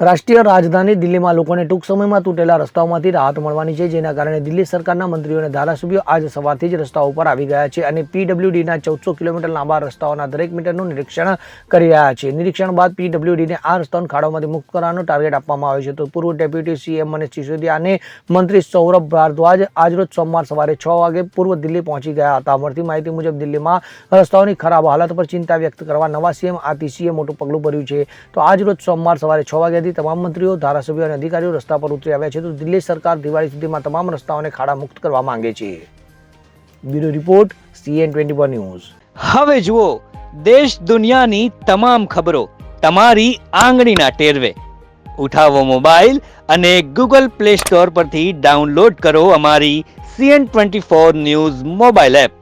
રાષ્ટ્રીય રાજધાની દિલ્હીમાં લોકોને ટૂંક સમયમાં તૂટેલા રસ્તાઓમાંથી રાહત મળવાની છે, જેના કારણે દિલ્હી સરકારના મંત્રીઓ અને ધારાસભ્યો આજ સવારથી જ રસ્તાઓ ઉપર આવી ગયા છે અને પીડબ્લ્યુડીના ચૌદસો કિલોમીટર લાંબા રસ્તાઓના દરેક મીટરનું નિરીક્ષણ કરી રહ્યા છે. નિરીક્ષણ બાદ પીડબ્લ્યુડીને આ રસ્તાઓને ખાડોમાંથી મુક્ત કરવાનો ટાર્ગેટ આપવામાં આવ્યો છે. તો પૂર્વ ડેપ્યુટી સીએમ મનીષ સિસોદિયા અને મંત્રી સૌરભ ભારદ્વાજ આજરોજ સોમવાર સવારે છ વાગે પૂર્વ દિલ્હી પહોંચી ગયા હતા. મળતી માહિતી મુજબ દિલ્હીમાં રસ્તાઓની ખરાબ હાલત પર ચિંતા વ્યક્ત કરવા નવા સીએમ આરટીસીએ મોટું પગલું ભર્યું છે. તો આજ રોજ સોમવાર સવારે છ વાગ્યાથી તમામ મંત્રીઓ, ધારાસભ્યો અને અધિકારીઓ રસ્તા પર ઉતરી આવ્યા છે તો દિલ્હી સરકાર દિવાળી સુધીમાં તમામ રસ્તાઓને ખાડા મુક્ત કરવા માંગે છે. Bureau report CN twenty news. હવે જુઓ, દેશ દુનિયાની તમામ ખબરો તમારી આંગળીના ટેરવે. ઉઠાવો મોબાઈલ અને ગૂગલ પ્લે સ્ટોર પરથી ડાઉનલોડ કરો અમારી CN twenty four news mobile app.